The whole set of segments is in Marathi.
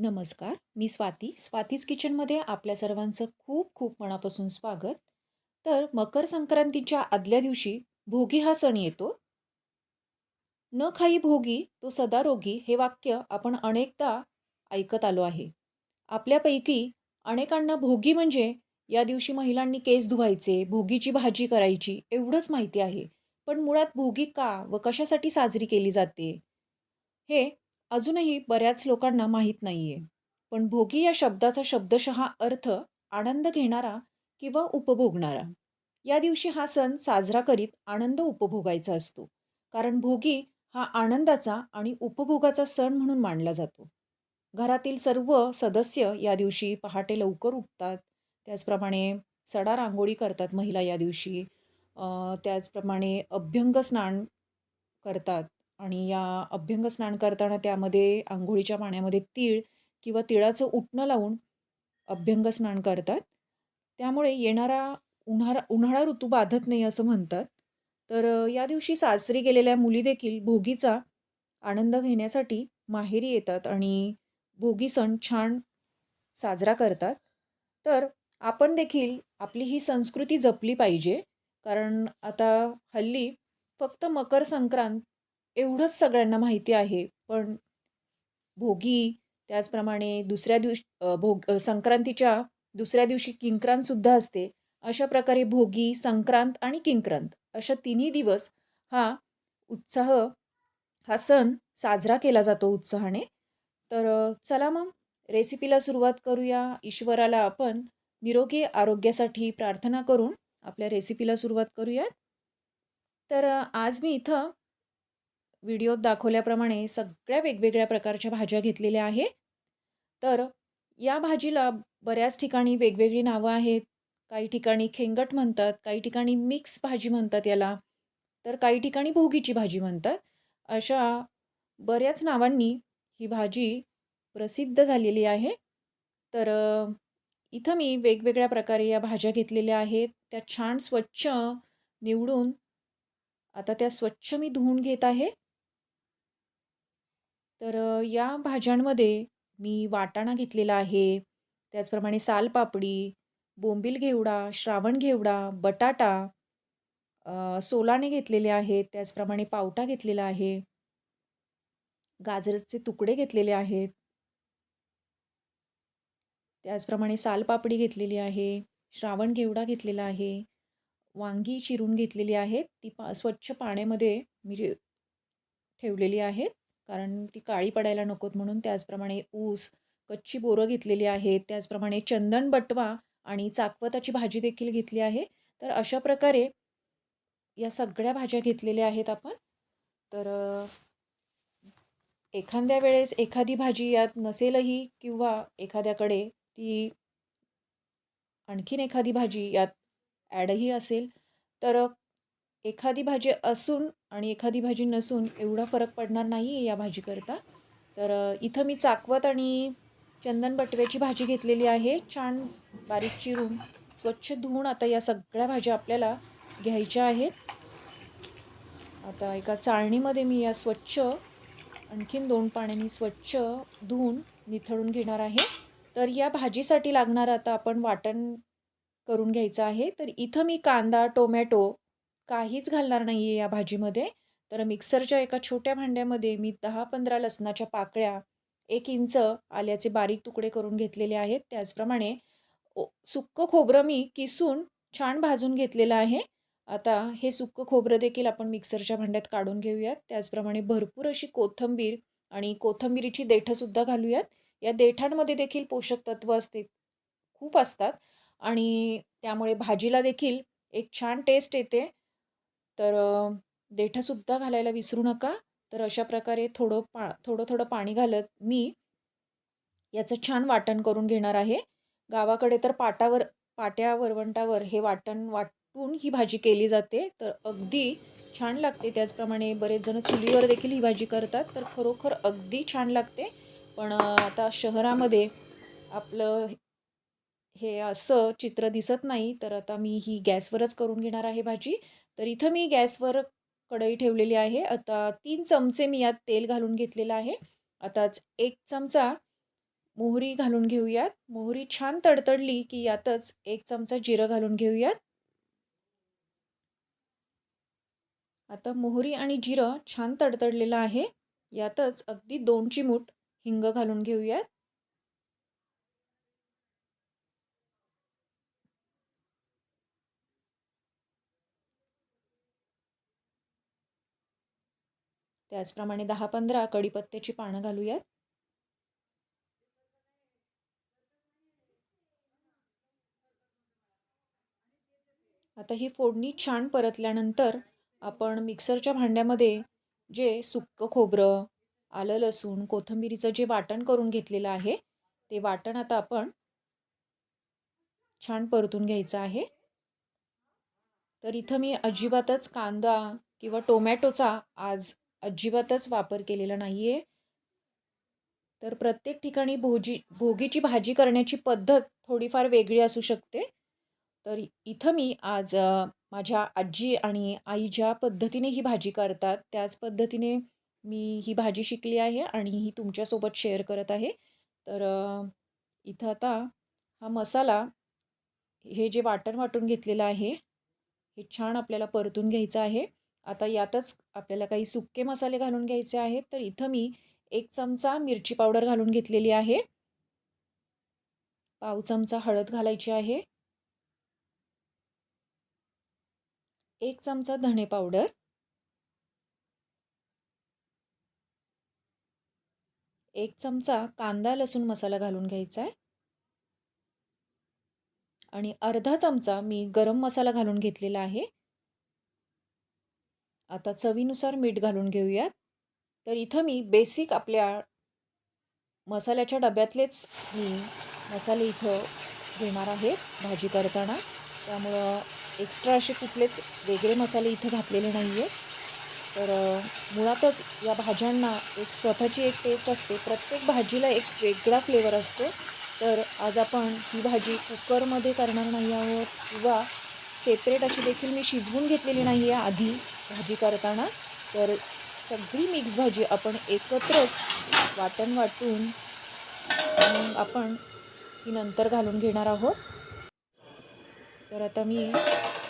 नमस्कार मी स्वाती. स्वातीज किचनमध्ये आपल्या सर्वांचं खूप खूप मनापासून स्वागत. तर मकर संक्रांतीच्या आदल्या दिवशी भोगी हा सण येतो. न खाई भोगी तो सदा रोगी हे वाक्य आपण अनेकदा ऐकत आलो आहे. आपल्यापैकी अनेकांना भोगी म्हणजे या दिवशी महिलांनी केस धुवायचे भोगीची भाजी करायची एवढंच माहिती आहे. पण मुळात भोगी का व कशासाठी साजरी केली जाते? हे अजूनही बऱ्याच लोकांना माहीत नाहीये. पण भोगी या शब्दाचा शब्दशः अर्थ आनंद घेणारा किंवा उपभोगणारा. या दिवशी हा सण साजरा करीत आनंद उपभोगायचा असतो. कारण भोगी हा आनंदाचा आणि उपभोगाचा सण म्हणून मानला जातो. घरातील सर्व सदस्य या दिवशी पहाटे लवकर उठतात. त्याचप्रमाणे सडा रांगोळी करतात महिला या दिवशी. त्याचप्रमाणे अभ्यंग स्नान करतात. आणि या अभ्यंग स्नान करताना त्यामध्ये आंघोळीच्या पाण्यामध्ये तीळ किंवा तिळाचं उटणं लावून अभ्यंग स्नान करतात. त्यामुळे येणारा उन्हाळा उन्हाळा ऋतू बाधत नाही असं म्हणतात. तर या दिवशी सासरी गेलेल्या मुली देखील भोगीचा आनंद घेण्यासाठी माहेरी येतात आणि भोगी सण छान साजरा करतात. तर आपण देखील आपली ही संस्कृती जपली पाहिजे. कारण आता हल्ली फक्त मकर संक्रांत एवढंच सगळ्यांना माहिती आहे. पण भोगी त्याचप्रमाणे दुसऱ्या दिवशी भोग संक्रांतीच्या दुसऱ्या दिवशी किंक्रांतसुद्धा असते. अशा प्रकारे भोगी संक्रांत आणि किंक्रांत अशा तिन्ही दिवस हा उत्साह हा सण साजरा केला जातो उत्साहाने. तर चला मग रेसिपीला सुरुवात करूया. ईश्वराला आपण निरोगी आरोग्यासाठी प्रार्थना करून आपल्या रेसिपीला सुरुवात करूया तर आज मी इथं व्हिडिओत दाखवल्याप्रमाणे सगळ्या वेगवेगळ्या प्रकारच्या भाज्या घेतलेल्या आहे तर या भाजीला बऱ्याच ठिकाणी वेगवेगळी नावं आहेत. काही ठिकाणी खेंगट म्हणतात काही ठिकाणी मिक्स भाजी म्हणतात याला. तर काही ठिकाणी भोगीची भाजी म्हणतात. अशा बऱ्याच नावांनी ही भाजी प्रसिद्ध झालेली आहे. तर इथं मी वेगवेगळ्या प्रकारे या भाज्या घेतलेल्या आहेत. त्या छान स्वच्छ निवडून आता त्या स्वच्छ मी धुवून घेत आहे. तर या भाज्यांमध्ये मी वाटाणा घेतलेला आहे. त्याचप्रमाणे सालपापडी बोंबील घेवडा श्रावण घेवडा बटाटा सोलाने घेतलेले आहेत. त्याचप्रमाणे पावटा घेतलेला आहे. गाजरचे तुकडे घेतलेले आहेत. त्याचप्रमाणे सालपापडी घेतलेली आहे. श्रावण घेवडा घेतलेला आहे. वांगी चिरून घेतलेली आहेत. ती पा स्वच्छ पाण्यामध्ये मी ठेवलेली आहेत. कारण ती काळी पडायला नकोत म्हणून त्याचप्रमाणे ऊस कच्ची बोरं घेतलेली आहेत त्याचप्रमाणे चंदन बटवा आणि चाकवताची भाजी देखील घेतली आहे. तर अशा प्रकारे या सगळ्या भाज्या घेतलेल्या आहेत आपण. तर एखाद्या वेळेस एखादी भाजी यात नसेलही किंवा एखाद्याकडे ती आणखीन एखादी भाजी यात ॲडही असेल. तर एखादी भाजी असून आणि एखादी भाजी नसून एवढा फरक पडणार नाही आहे या भाजीकरता. तर इथं मी चाकवत आणि चंदन बटव्याची भाजी घेतलेली आहे. छान बारीक चिरून स्वच्छ धुवून आता या सगळ्या भाज्या आपल्याला घ्यायच्या आहेत. आता एका चाळणीमध्ये मी या स्वच्छ आणखीन दोन पाण्याने स्वच्छ धुवून निथळून घेणार आहे. तर या भाजीसाठी लागणारं आता आपण वाटण करून घ्यायचं आहे. तर इथं मी कांदा टोमॅटो काहीच घालणार नाही आहे या भाजीमध्ये. तर मिक्सरच्या एका छोट्या भांड्यामध्ये मी दहा पंधरा लसणाच्या पाकळ्या एक इंच आल्याचे बारीक तुकडे करून घेतलेले आहेत. त्याचप्रमाणे ओ सुक्कं खोबरं मी किसून छान भाजून घेतलेलं आहे. आता हे सुक्कं खोबरं देखील आपण मिक्सरच्या भांड्यात काढून घेऊयात. त्याचप्रमाणे भरपूर अशी कोथिंबीर आणि कोथिंबीरीची देठंसुद्धा घालूयात. या देठांमध्ये देखील पोषक तत्व असते खूप असतात. आणि त्यामुळे भाजीला देखील एक छान टेस्ट येते. तर देठंसुद्धा घालायला विसरू नका. तर अशा प्रकारे थोडं पा थोडं थोडं पाणी घालत मी याचं छान वाटण करून घेणार आहे. गावाकडे तर पाटावर पाट्या वरवंटावर हे वाटण वाटून ही भाजी केली जाते. तर अगदी छान लागते. त्याचप्रमाणे बरेच जण चुलीवर देखील ही भाजी करतात. तर खरोखर अगदी छान लागते. पण आता शहरामध्ये आपलं हे असं चित्र दिसत नाही. तर आता मी ही गॅसवरच करून घेणार आहे भाजी. तर इथं मी गॅसवर कढई ठेवलेली आहे. आता तीन चमचे मी यात तेल घालून घेतलेलं आहे. आताच एक चमचा मोहरी घालून घेऊयात. मोहरी छान तडतडली की यातच एक चमचा जिरं घालून घेऊयात. आता मोहरी आणि जिरं छान तडतडलेलं आहे. यातच अगदी दोन चिमूट हिंग घालून घेऊयात. त्याचप्रमाणे दहा पंधरा कढीपत्त्याची पानं घालूयात. आता ही फोडणी छान परतल्यानंतर आपण मिक्सरच्या भांड्यामध्ये जे सुक्कं खोबरं आलं लसूण कोथिंबिरीचं जे वाटण करून घेतलेलं आहे ते वाटण आता आपण छान परतून घ्यायचं आहे. तर इथं मी अजिबातच कांदा किंवा टोमॅटोचा आज अजिबातच वापर केलेला नाही आहे तर प्रत्येक ठिकाणी भोजी भोगीची भाजी करण्याची पद्धत थोडीफार वेगळी असू शकते. तर इथं मी आज माझ्या आजी आणि आई ज्या पद्धतीने ही भाजी करतात त्याच पद्धतीने मी ही भाजी शिकली आहे आणि ही तुमच्यासोबत शेअर करत आहे. तर इथं आता हा मसाला हे जे वाटण वाटून घेतलेलं आहे हे छान आपल्याला परतून घ्यायचं आहे. आता यातच आपल्याला काही सुक्के मसाले घालून घ्यायचे आहेत. तर इथं मी एक चमचा मिरची पावडर घालून घेतलेली आहे. पाव चमचा हळद घालायची आहे. एक चमचा धणे पावडर. एक चमचा कांदा लसूण मसाला घालून घ्यायचा आहे. आणि अर्धा चमचा मी गरम मसाला घालून घेतलेला आहे. आता चवीनुसार मीठ घालून घेऊयात. तर इथं मी बेसिक आपल्या मसाल्याच्या डब्यातलेच मी मसाले इथं घेणार आहे भाजी करताना. त्यामुळं एक्स्ट्रा असे कुठलेच वेगळे मसाले इथं घातलेले नाही आहेत तर मुळातच या भाज्यांना एक स्वतःची एक टेस्ट असते. प्रत्येक भाजीला एक वेगळा फ्लेवर असतो. तर आज आपण ही भाजी कुकरमध्ये करणार नाही आहोत किंवा सेपरेट अशी देखील मी शिजवून घेतलेली नाही आहे आधी भाजी करताना. तर सगळी मिक्स भाजी आपण एकत्रच वाटण वाटून आपण ती नंतर घालून घेणार आहोत. तर आता मी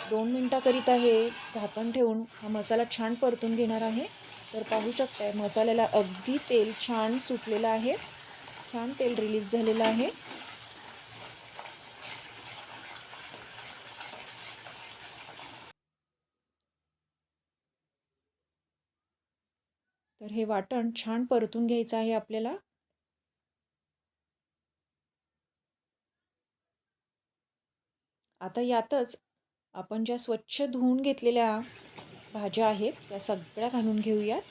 दोन मिनटाकरिता हे झाकण ठेवून. हा मसाला छान परतून घेणार आहे. तर पाहू शकताय मसाल्याला अगदी तेल छान सुटलेलं आहे. छान तेल रिलीज झालेलं आहे. तर हे वाटण छान परतून घ्यायचं आहे आपल्याला. आता यातच आपण ज्या स्वच्छ धुवून घेतलेल्या भाज्या आहेत त्या सगळ्या घालून घेऊयात.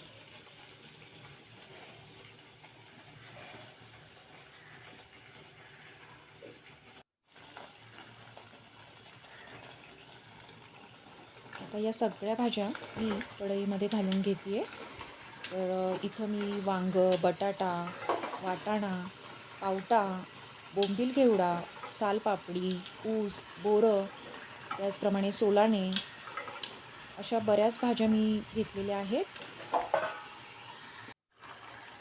आता या सगळ्या भाज्या मी कढईमध्ये घालून घेते तर इथं मी वांगं बटाटा वाटाणा पावटा बोंबील घेवडा सालपापडी ऊस बोरं त्याचप्रमाणे सोलाने अशा बऱ्याच भाज्या मी घेतलेल्या आहेत.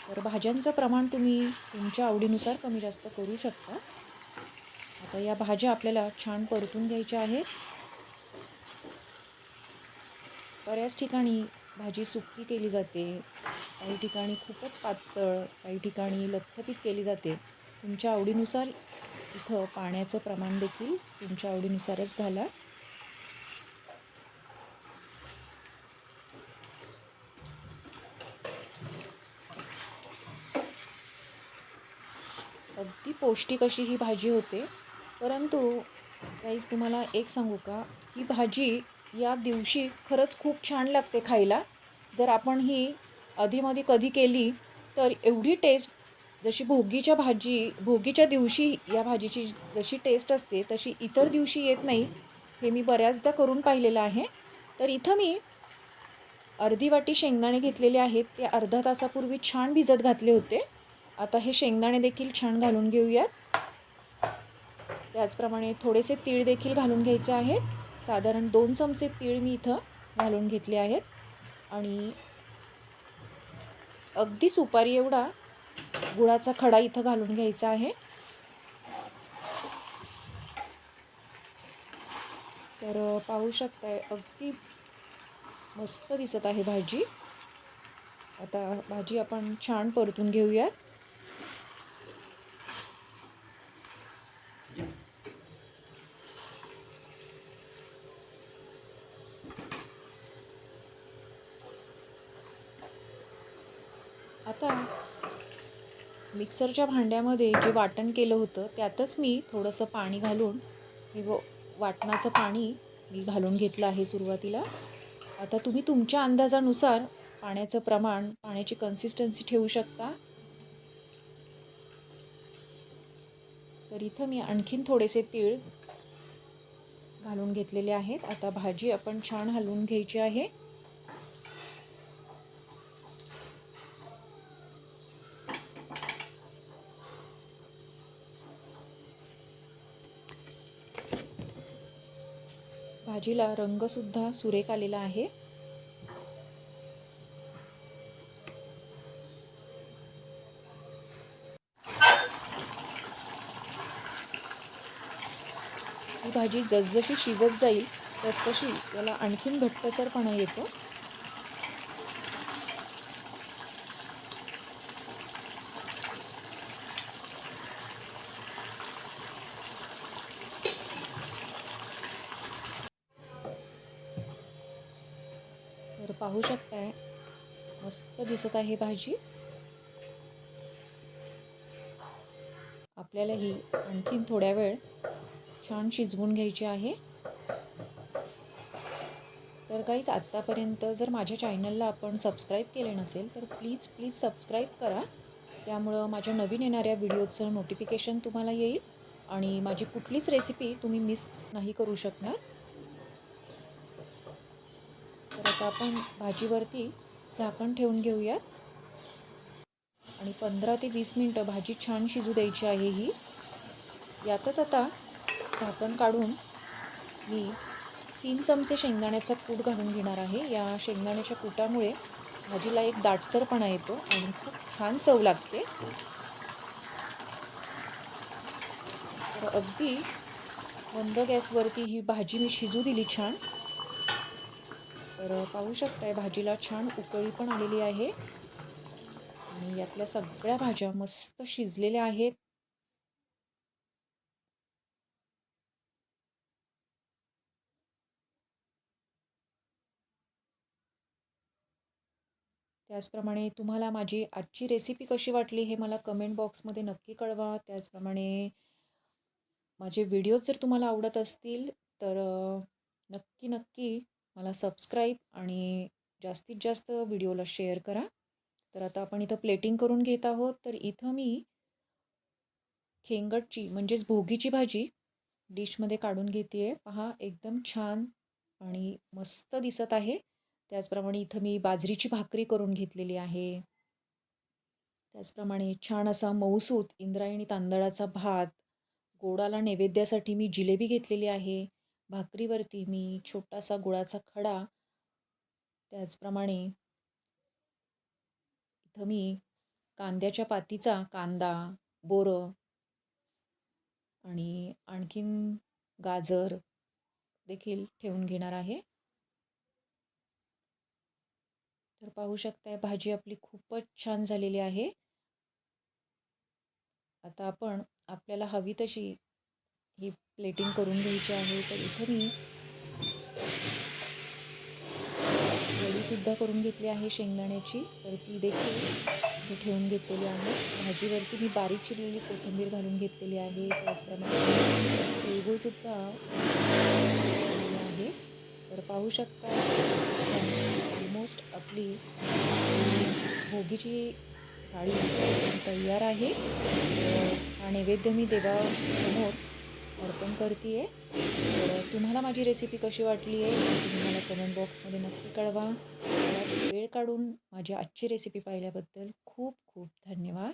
तर भाज्यांचं प्रमाण तुम्ही तुमच्या आवडीनुसार कमी जास्त करू शकता. आता या भाज्या आपल्याला छान परतून घ्यायच्या आहेत. बऱ्याच ठिकाणी भाजी सुकी केली जाते. काही ठिकाणी खूपच पातळ काही ठिकाणी लथपथीत केली जाते. तुमच्या आवडीनुसार इथं पाण्याचं प्रमाण देखील तुमच्या आवडीनुसारच घाला. अगदी पौष्टिक अशी ही भाजी होते. परंतु काहीच तुम्हाला एक सांगू का? ही भाजी या दिवशी खरंच खूप छान लागते खायला. जर आपण ही अधिमध्ये कधी केली तर एवढी टेस्ट जशी भोगीच्या भाजी भोगीच्या दिवशी या भाजीची जशी टेस्ट असते तशी इतर दिवशी येत नाही हे मी बऱ्याचदा करून पाहिलेलं आहे. तर इथं मी अर्धी वाटी शेंगदाणे घेतलेले आहेत ते अर्धा तासापूर्वी छान भिजत घातले होते. आता हे शेंगदाणे देखील छान घालून घेऊयात. त्याचप्रमाणे थोडेसे तीळ देखील घालून घ्यायचे आहेत. साधारण दोन चमचे तीळ मी इथं घालून घेतले आहेत. आणि अगदी सुपारी एवढा गुळाचा खडा इथं घालून घ्यायचा आहे. तर पाहू शकताय अगदी मस्त दिसत आहे भाजी. आता भाजी आपण छान परतून घेऊयात आता मिक्सरच्या भांड्यामध्ये जे वाटण केलं होतं त्यातच मी थोडंसं पाणी घालून हे व वाटणाचं पाणी मी घालून घेतलं आहे सुरुवातीला. आता तुम्ही तुमच्या अंदाजानुसार पाण्याचं प्रमाण पाण्याची कन्सिस्टन्सी ठेवू शकता. तर इथं मी आणखीन थोडेसे तीळ घालून घेतलेले आहेत. आता भाजी आपण छान हलवून घ्यायची आहे. भाजीला रंगसुद्धा सुरेख आलेला आहे. ही भाजी जसजशी शिजत जाईल तसतशी त्याला आणखीन घट्टसरपणा येतो. पाहू शकताय. मस्त दिसत आहे भाजी. आपल्याला ही आणखीन थोड्या वेळ छान शिजवून घ्यायची आहे. तर काहीच आत्तापर्यंत जर माझ्या चॅनलला आपण सबस्क्राईब केले नसेल तर प्लीज प्लीज सबस्क्राईब करा. त्यामुळं माझ्या नवीन येणाऱ्या व्हिडिओचं नोटिफिकेशन तुम्हाला येईल आणि माझी कुठलीच रेसिपी तुम्ही मिस नाही करू शकणार. तर आता आपण भाजीवरती झाकण ठेवून घेऊयात. आणि पंधरा ते वीस मिनटं भाजी छान शिजू द्यायची आहे ही. यातच आता झाकण काढून मी तीन चमचे शेंगदाण्याचा कूट घालून घेणार आहे. या शेंगदाण्याच्या कुटामुळे भाजीला एक दाटसरपणा येतो आणि खूप छान चव लागते. तर अगदी मंद गॅसवरती ही भाजी मी शिजू दिली छान. तर पाहू शकताय भाजीला छान उकळी पण आलेली आहे. आणि यातल्या सगळ्या भाज्या मस्त शिजलेल्या आहेत. त्याचप्रमाणे तुम्हाला माझी आजची रेसिपी कशी वाटली हे मला कमेंट बॉक्समध्ये नक्की कळवा. त्याचप्रमाणे माझे व्हिडिओज जर तुम्हाला आवडत असतील तर नक्की नक्की मला सबस्क्राईब आणि जास्तीत जास्त व्हिडिओला शेअर करा. तर आता आपण इथं प्लेटिंग करून घेत आहोत. तर इथं मी खेंगटची म्हणजेच भोगीची भाजी डिशमध्ये काढून घेते आहे पहा एकदम छान आणि मस्त दिसत आहे. त्याचप्रमाणे इथं मी बाजरीची भाकरी करून घेतलेली आहे. त्याचप्रमाणे छान असा मऊसूत इंद्रायणी तांदळाचा भात गोडाला नैवेद्यासाठी मी जिलेबी घेतलेली आहे. भाकरीवरती मी छोटासा गुळाचा खडा त्याचप्रमाणे इथं मी कांद्याच्या पातीचा कांदा बोरं आणि आणखीन गाजर देखील ठेवून घेणार आहे. तर पाहू शकताय भाजी आपली खूपच छान झालेली आहे. आता आपण आपल्याला हवी तशी ही प्लेटिंग करून घ्यायची आहे तर इथं मी वडीसुद्धा करून घेतली आहे शेंगदाण्याची. तर ती देखील इथे ठेवून घेतलेली आहे. भाजीवरती मी बारीक चिरलेली कोथिंबीर घालून घेतलेली आहे. त्याचप्रमाणे तिळगुळसुद्धा आहे. तर पाहू शकता ऑलमोस्ट आपली भोगीची थाळी तयार आहे. हा नैवेद्य मी देवासमोर अर्पण करते आहे तर तुम्हाला माझी रेसिपी कशी वाटली आहे तुम्ही मला कमेंट बॉक्समध्ये नक्की कळवा. वेळ काढून माझी आजची रेसिपी पाहिल्याबद्दल खूप खूप धन्यवाद.